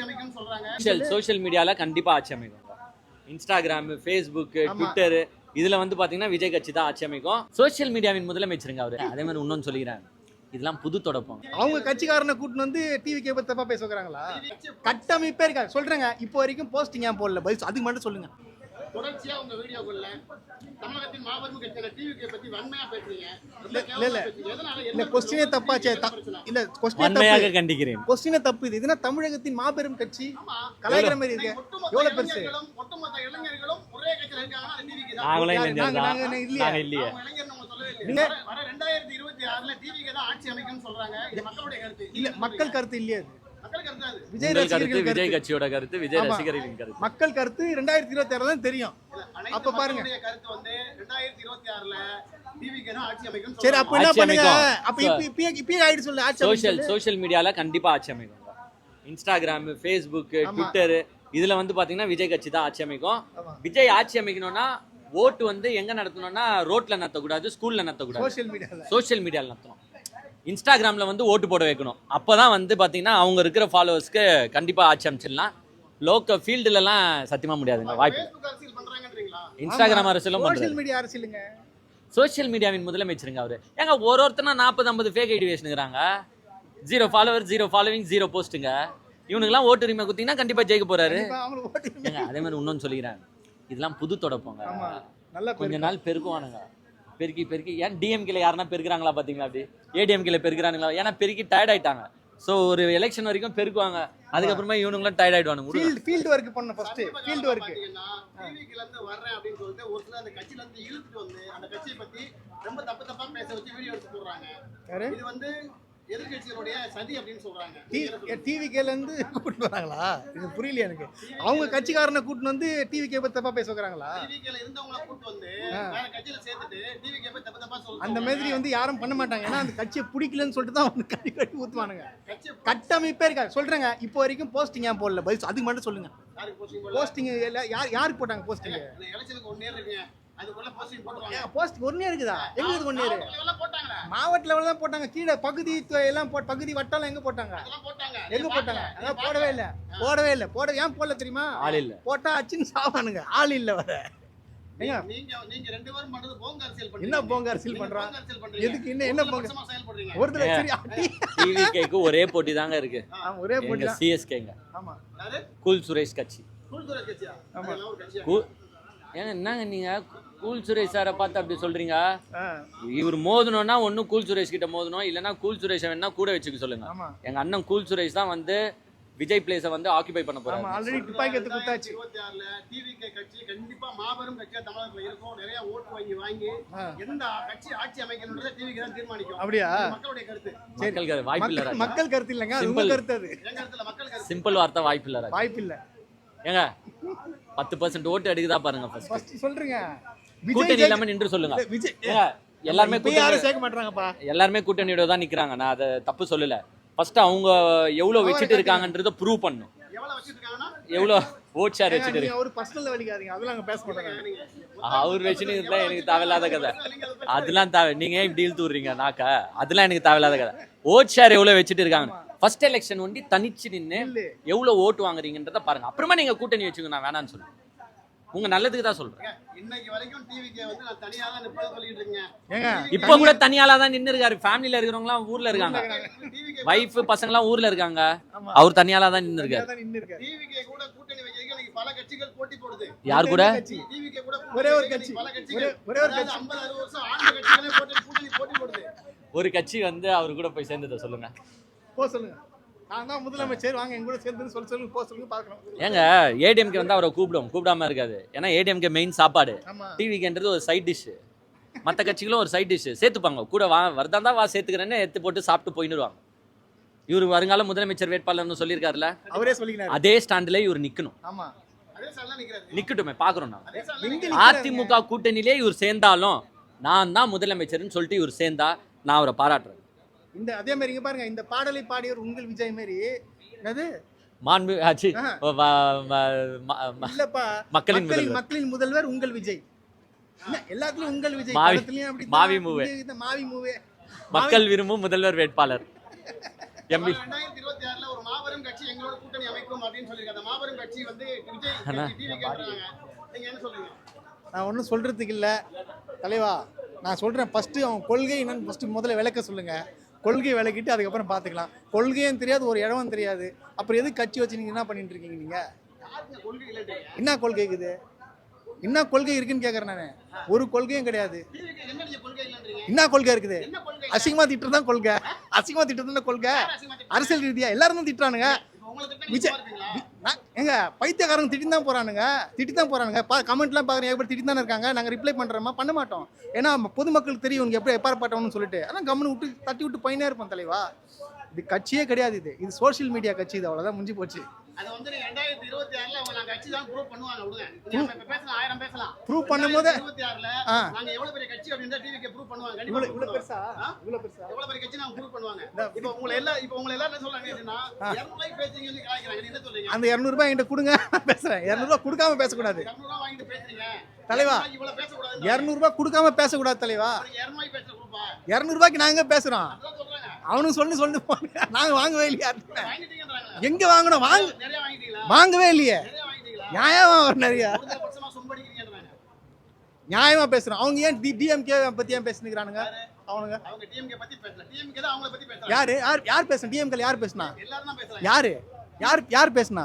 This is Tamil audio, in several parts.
ஆட்சி சொல்றாங்க. சோஷியல் மீடியால கண்டிப்பா ஆட்சி அமைக்கும் இன்ஸ்டாகிராம் ஃபேஸ்புக் ஆமா. ட்விட்டர் இதுல வந்து பாத்தீங்கன்னா விஜய் கட்சி தான் ஆட்சி அமைக்கும் சோஷியல் மீடியாவின் முதலமைச்சருங்க அவரு. அதே மாதிரி இன்னொன்னு சொல்லிக்கிறேன் இதெல்லாம் புது தொடப்பம் அவங்க கட்சிக்காரனை கூட்டின்னு வந்து டிவி கேபிள் தப்பா பேசுகிறாங்களா கட்டமைப்பே இருக்கா சொல்றேங்க இப்போ வரைக்கும் போஸ்டிங் ஏன் போடல? பதில் அதுக்கு மட்டும் சொல்லுங்க. தொடர்ச்சியா உங்க வீடியோக்குள்ள தமிழகத்தின் மாபெரும் கட்சியான டிவிகே பத்தி வன்மையா பேசுறீங்க ரொம்ப இல்ல, இல்ல. கேவலமா பேசுறீங்க. எதனால இல்ல என்ன கொஸ்டினே பிரச்சனை? தப்பாச்சே என்ன த- பிரச்சனை? இல்ல கொஸ்டினே வன்மையாக தப்பு கண்டிக்கிறேன் கொஸ்டினே தப்பு இது இதுனா தமிழகத்தின் மாபெரும் கட்சி. கலாய்க்கிற மாதிரி இருக்கு இன்னைக்கு ஒட்டுமொத்த எவ்வளவு பெருசு இளைஞர்களும், ஒட்டுமொத்த இளைஞர்களும் ஒரே கட்சியில இருக்காங்கன்னா அது டிவிகே தான். நாங்களும் யாரு? இளைஞர் நாங்க- தான் நாங்க இல்லையா? நாங்க இல்லையே அவங்க இளைஞர்னு அவங்க சொல்லவே இல்லையே. நீங்க- வர- வர 2026 டிவிகே தான் ஆட்சி அமைக்கும்னு சொல்றாங்க இது மக்களுடைய கருத்து இல்ல நீங்க மக்கள் கருத்து இல்லையா விஜய் ரசிகர்கள் விஜய் கட்சியோட கருத்து விஜய். ரசிகர்களின் கருத்து மக்கள் கருத்து ரெண்டாயிரத்தி இருபத்தி ஆறுல தான் தெரியும் அப்ப பாருங்க. கருத்து வந்து 2026 ல டிவிகே தான் ஆட்சி அமைக்கும்னு சரி. அப்ப என்ன பண்ணுங்க. அப்ப இப்ப இப்பயே இப்பயே ஆயிடு சொல்லு ஆட்சி சோஷியல் சோஷியல் மீடியால கண்டிப்பா ஆட்சி அமைக்கும் இன்ஸ்டாகிராம் ஃபேஸ்புக். ட்விட்டர் இதுல வந்து பாத்தீங்கன்னா விஜய் கட்சி தான் ஆட்சி அமைக்கும். விஜய் ஆட்சி அமைக்கணும்னா ஓட்டு வந்து எங்க நடத்தணும்னா ரோட்ல நடத்தக்கூடாது ஸ்கூல்ல நடத்தக்கூடாது சோஷியல் மீடியால சோஷியல் மீடியால நடத்தணும் இன்ஸ்டாகிராம்ல வந்து ஓட்டு போட வைக்கணும். அப்பதான் வந்து பாத்தீங்கன்னா அவங்க இருக்கிற ஃபாலோவர்ஸ்க்கு கண்டிப்பா ஆட்சி அமைச்சிடலாம். லோக்க ஃபீல்டுலலாம் சத்தியமா முடியாதுங்க வாய்ப்பு? இன்ஸ்டாகிராம் அரசியலும் பண்றாரு சோஷியல் மீடியா அரசியலுங்க. சோஷியல் மீடியாவின் முதலமைச்சருங்க அவரு. ஏங்க ஒரு ஒருத்தனா நாற்பது ஐம்பது ஃபேக் ஐடி வச்சுக்கிறாங்க zero follower zero following zero போஸ்ட்டுங்க இவனுக்கெல்லாம் ஓட்டு உரிமை கொடுத்தீங்கன்னா கண்டிப்பா ஜெயிக்க ஏங்க அதே மாதிரி இன்னொன்னு சொல்லிக்கிறேன் இதெல்லாம் புது தொடப்பங்க. ஆமா நல்லா கொஞ்ச நாள் பெருக்குவானுங்க. பெருக்கி பெருக்கி. ஏன் டிஎம்கேல யாருன்னா பெருக்குறாங்களா பாத்தீங்களா அப்படி? ஏடிஎம்கேல பெருக்குறானுங்களா? ஏன்னா பெருக்கி டயர்ட் ஆயிட்டாங்க. சோ ஒரு எலெக்ஷன் வரைக்கும் பெருக்குவாங்க. அதுக்கப்புறமா இவனுங்களும் டயர்ட் ஆயிடுவானுங்க. ஃபீல்ட் ஃபீல்ட் ஒர்க் பண்ண ஃபர்ஸ்ட் ஃபீல்ட் ஒர்க் இருந்து வர்றேன் அப்படின்னு சொல்லிட்டு ஒரு சிலர் அந்த கட்சியில இருந்து இழுத்துட்டு வந்து அந்த கட்சியை பத்தி ரொம்ப தப்பு தப்பா பேச வச்சு வீடியோ எடுத்து போடுறாங்க. இது வந்து எதிர்கட்சிகளுடைய சதி அப்படின்னு சொல்றாங்க. வராங்களா? இது புரியல எனக்கு. அவங்க கட்சிக்காரனை கூட்டிட்டு வந்து டிவிகே பத்தி தப்பா பேச வைக்கிறாங்களா? கூட்டு அந்த. மாதிரி வந்து யாரும் பண்ண மாட்டாங்க. ஏன்னா அந்த கட்சியை பிடிக்கலன்னு சொல்லிட்டு தான் வந்து கட்டி கட்டி ஊத்துவானுங்க கட்டமைப்பே இருக்கா சொல்றேங்க இப்போ வரைக்கும் போஸ்டிங் ஏன் போடல? பதில் அதுக்கு மட்டும் சொல்லுங்க. போஸ்டிங் யார் யாருக்கு போட்டாங்க போஸ்டிங் போஸ்ட் ஒன் இயர் இருக்குதா? எங்க இருக்கு ஒன் இயர் மாவட்ட level ல போட்டாங்களே? மாவட்ட லெவலில் தான் போட்டாங்க. கீழே பகுதி எல்லாம் போட் பகுதி வட்டாலாம் எங்க போட்டாங்க? எங்க போட்டாங்க. அதான் போடவே இல்ல. போடவே இல்ல. போட ஏன் போடல தெரியுமா? ஆள் இல்ல. போட்டா அச்சுன்னு சாவானுங்க. ஆள் இல்ல வர என்ன போங்க அரசியல் பண்றான்? எதுக்கு என்ன என்ன போங்க ஒரு டிவிகேக்கு ஒரே போட்டி தாங்க இருக்கு. ஆமா ஒரே போட்டி சிஎஸ்கேங்க ஆமா. யாரு? கூல் சுரேஷ் கட்சி. கட்சியா? ஆமா. ஏங்க என்னங்க நீங்க? கூல் சுரேஷ் சாரை பார்த்து அப்படி சொல்றீங்க? இவர் மோதணும்னா ஒண்ணு கூல் சுரேஷ் கிட்ட மோதணும் இல்லைன்னா கூல் சுரேஷை வேணா கூட வச்சுக்க சொல்லுங்க. எங்க அண்ணன் கூல் சுரேஷ் தான் வந்து விஜய் பிளேஸை வந்து ஆக்கிபை பண்ண ஆமா போறாரு. ஆல்ரெடி துப்பாக்கி எடுத்து குத்தாச்சு இருபத்தி ஆறுல டிவிகே கட்சி கண்டிப்பா மாபெரும் கட்சியா தமிழகத்துல இருக்கும். நிறைய ஓட்டு வாங்கி வாங்கி. எந்த கட்சி ஆட்சி அமைக்கணுன்றதை டிவிக்கு தான் தீர்மானிக்கும். அப்படியா? மக்களுடைய கருத்து. மக்களுக்கு வாய்ப்பு இல்ல மக்கள். மக்கள் கருத்து இல்லைங்க Simple. கருத்து அது. மக்கள் கருத்து. சிம்பிள் வார்த்தை வாய்ப்பு இல்ல. வாய்ப்பு இல்ல. ஏங்க பத்து பர்சன்ட் ஓட்டு எடுக்குதா பாருங்க. ஃபர்ஸ்ட் சொல்றீங்க. கூட்டணி இல்லாம நின்று சொல்லுங்க. விஜய் எல்லாருமே யாரும் சேர்க்க மாட்டாங்கப்பா எல்லாருமே கூட்டணியோட தான் நிக்கிறாங்க. நான் அதை தப்பு சொல்லல. ஃபர்ஸ்ட் அவங்க எவ்வளவு வச்சுட்டு இருக்காங்கன்றத ப்ரூவ் பண்ணும். எவ்வளவு ஓட் ஷேர் வச்சுட்டு நீங்க ஒரு பர்சனல் வலிக்காதீங்க. அதெல்லாம் அங்க பேச மாட்டாங்க. நீங்க அவர் வச்சுன்னு இருந்தா எனக்கு தேவையில்லாத கதை. அதெல்லாம் தேவை நீங்க ஏன் இப்படி இழுத்து விடுறீங்க? நாக்க? அதெல்லாம் எனக்கு தேவையில்லாத கதை. ஓட் ஷேர் எவ்வளவு வச்சுட்டு இருக்காங்க ஃபர்ஸ்ட் எலெக்ஷன் ஒண்டி தனிச்சு நின்னு இல்ல. எவ்வளவு ஓட்டு வாங்குறீங்கன்றத பாருங்க. அப்புறமா நீங்க கூட்டணி வச்சுங்க நான் வேணாம்னு சொல்றேன். உங்க நல்லதுக்கு தான் சொல்றேன். இன்னைக்கு வரைக்கும் டிவிக்கு வந்து நான் தனியா தான் நிப்பது சொல்லிட்டு இருக்கேன். இப்ப கூட தனியாளா தான் நின்னு இருக்காரு. ஃபேமிலில இருக்கிறவங்க எல்லாம் ஊர்ல இருக்காங்க. வைஃப் பசங்க எல்லாம் ஊர்ல இருக்காங்க. அவர் தனியாளா தான் நின்னு இருக்காரு. டிவிக்கு கூட கூட்டணி வைக்கிறதுக்கு பல கட்சிகள் போட்டி போடுது. யார் கூட. டிவிக்கு கூட ஒரே ஒரு கட்சி. பல கட்சிகள். ஒரே- ஒரே கட்சி. 50 60 வருஷம் ஆண்ட கட்சிகளே போட்டி போட்டி போடுது. ஒரு கட்சி வந்து அவர் கூட போய் சேர்ந்ததை சொல்லுங்க. போ சொல்லுங்க. நான் தான் முதலமைச்சர் வாங்க எங்க கூட சேர்ந்து சொல்ல சொல்லுங்க போ சொல்லுங்க பார்க்கணும். ஏங்க ஏடிஎம்கே வந்து அவரை கூப்பிடும் கூப்பிடாம இருக்காது. ஏன்னா ஏடிஎம்கே மெயின் சாப்பாடு. டிவிக்குன்றது ஒரு சைட் டிஷ் மற்ற கட்சிகளும் ஒரு சைட் டிஷ் சேர்த்துப்பாங்க. கூட வா வரதா வா சேர்த்துக்கிறேன்னு எடுத்து போட்டு சாப்பிட்டு போயிடுவாங்க இவர் வருங்கால முதலமைச்சர் வேட்பாளர்னு சொல்லியிருக்காருல்ல? அவரே சொல்லிக்கிறாரு. அதே ஸ்டாண்டில் இவர் நிக்கணும். ஆமா. அதே சார் நிக்கிறாரு. நிக்கட்டுமே பாக்குறோம் நான் அதிமுக கூட்டணியிலே இவர் சேர்ந்தாலும் நான் தான் முதலமைச்சர்னு சொல்லிட்டு இவர் சேர்ந்தா நான் அவரை பாராட்டுறேன். இந்த அதே மாதிரி இங்க பாருங்க இந்த பாடலை பாடியவர் உங்கள் விஜய் மாதிரி என்னது? மாண்பு ஆச்சு மக்களின் மக்களின் முதல்வர். உங்கள் விஜய். எல்லாத்துலயும் உங்கள் விஜய். மாவி- மாவி மூவே. இந்த மாவி மூவே. மக்கள் விரும்பும் முதல்வர் வேட்பாளர். எம்பி ரெண்டாயிரத்தி இருபத்தி ஆறுல ஒரு மாபெரும் மாபெரும் கட்சி எங்களோட கூட்டணி அமைக்கும் அப்படின்னு சொல்லியிருக்காங்க. அந்த மாபெரும் கட்சி வந்து விஜய் அண்ணா. டிவி கேட்கறாங்க நீங்க என்ன சொல்றீங்க? நான் ஒன்றும் சொல்கிறதுக்கு இல்லை. தலைவா நான் சொல்கிறேன் ஃபஸ்ட்டு அவன் கொள்கை என்னன்னு ஃபஸ்ட்டு முதல்ல விளக்க சொல்லுங்கள் கொள்கை விளக்கிட்டு அதுக்கப்புறம் பார்த்துக்கலாம். கொள்கையும் தெரியாது ஒரு இடமும் தெரியாது. அப்புறம் எது கட்சி வச்சு நீங்கள் என்ன பண்ணிட்டு இருக்கீங்க நீங்கள் என்ன கொள்கை இருக்குது? என்ன கொள்கை இருக்குன்னு கேட்குறேன் நான். ஒரு கொள்கையும் கிடையாது. என்ன கொள்கை இருக்குது? அசிங்கமா திட்டுறது தான் கொள்கை. அசிங்கமா திட்டுறது தான் கொள்கை? அரசியல் ரீதியா எல்லாரும் தான் திட்டுறானுங்க. விஜய் எங்க பைத்தியக்காரங்க திட்டி தான் போறானுங்க. திட்டி தான் போறானுங்க. பா கமெண்ட்லாம் பார்க்குறேன் எப்படி திட்டி தானே இருக்காங்க. நாங்கள் ரிப்ளை பண்ணுறோமா பண்ண மாட்டோம். ஏன்னா பொதுமக்களுக்கு தெரியும் இவங்க எப்படி எப்பாற்பட்டவனு சொல்லிட்டு. அதான் கம்முன்னு விட்டு தட்டி விட்டு பையனே இருப்போம் தலைவா. இது கட்சியே கிடையாது இது. இது சோஷியல் மீடியா கட்சி இது. அவ்வளோதான் முடிஞ்சு போச்சு. அது வந்து நீங்க 2026 அவங்க நாங்க கட்சி தான் prove பண்ணுவாங்க விடுங்க. நீங்க இப்ப பேசலாம், ஆயிரம் பேசலாம். ப்ரூவ் பண்ணும்போது 2026 ஆ. நாங்க எவ்வளவு பெரிய கட்சி அப்படின்றத TVK prove பண்ணுவாங்க. கண்டிப்பா இவ்வளோ prove இவ்வளோ பண்ணுவாங்க. பெருசா எவ்வளவு பெரிய கட்சி நாங்க prove பண்ணுவாங்க. இந்த- இப்ப உங்களை எல்லாம் இப்ப உங்களை எல்லாரும் என்ன சொல்றாங்க அப்படின்னா, 200 ரூபாய்க்கு பேசுறீங்கன்னு சொல்லி கலாய்க்கிறாங்க. நீங்க என்ன சொல்றீங்க? அந்த இரநூறுபா என்கிட்ட கொடுங்க நான் பேசுகிறேன் இரநூறுபா கொடுக்காம பேசக்கூடாது 200 ரூபாய் வாங்கிட்டு பேசுறீங்க. தலைவா. 200 ரூபாய்க்கு இவ்வளவு பேசக்கூடாதுன்னு இரநூறுபா கொடுக்காம பேசக்கூடாது தலைவா அவருக்கு 200 ரூபாய்க்கு பேசுற குரூப்பா? இரநூறுபாய்க்கு நாங்க பேசுறோம். அவனும் சொல்லி சொல்லி நாங்க வாங்கவே இல்லையா. எங்க வாங்கணும்? வாங்க? வாங்கவே இல்லையே? நியாயமா வரும் நிறைய. நியாயமா பேசுறோம். அவங்க ஏன் டி டிஎம்கே பத்தி ஏன் பேசுனுக்குறானுங்க? அவனுங்க. யாரு? யார் யார் பேசுனா? டிஎம்கே யார் பேசுனா. யாரு? யார் யார் பேசுனா.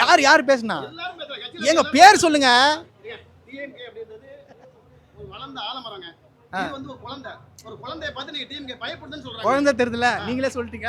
யார் யார் பேசுனா? எங்க பேர் சொல்லுங்க. குழந்தை. தெரியுதுல நீங்களே சொல்லிட்டீங்க.